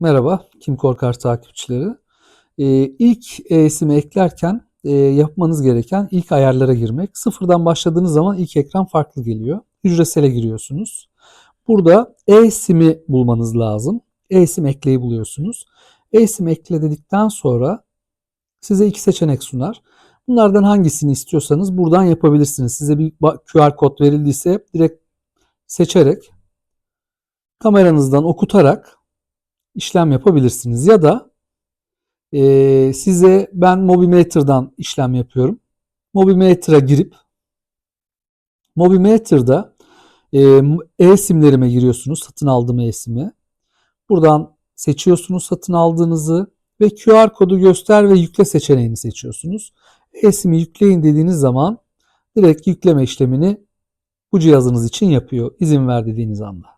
Merhaba, Kim Korkar takipçileri. Ee, ilk e-SIM'i eklerken e, yapmanız gereken ilk ayarlara girmek. Sıfırdan başladığınız zaman ilk ekran farklı geliyor. Hücresele giriyorsunuz. Burada e-SIM'i bulmanız lazım. E-SIM ekleyi buluyorsunuz. E-SIM ekle dedikten sonra size iki seçenek sunar. Bunlardan hangisini istiyorsanız buradan yapabilirsiniz. Size bir QR kod verildiyse direkt seçerek kameranızdan okutarak işlem yapabilirsiniz. Ya da e, size ben Mobimeter'dan işlem yapıyorum. Mobimeter'a girip Mobimeter'da e-simlerime giriyorsunuz. Satın aldığım e-simi. Buradan seçiyorsunuz satın aldığınızı ve QR kodu göster ve yükle seçeneğini seçiyorsunuz. E-simi yükleyin dediğiniz zaman direkt yükleme işlemini bu cihazınız için yapıyor. İzin ver dediğiniz anda.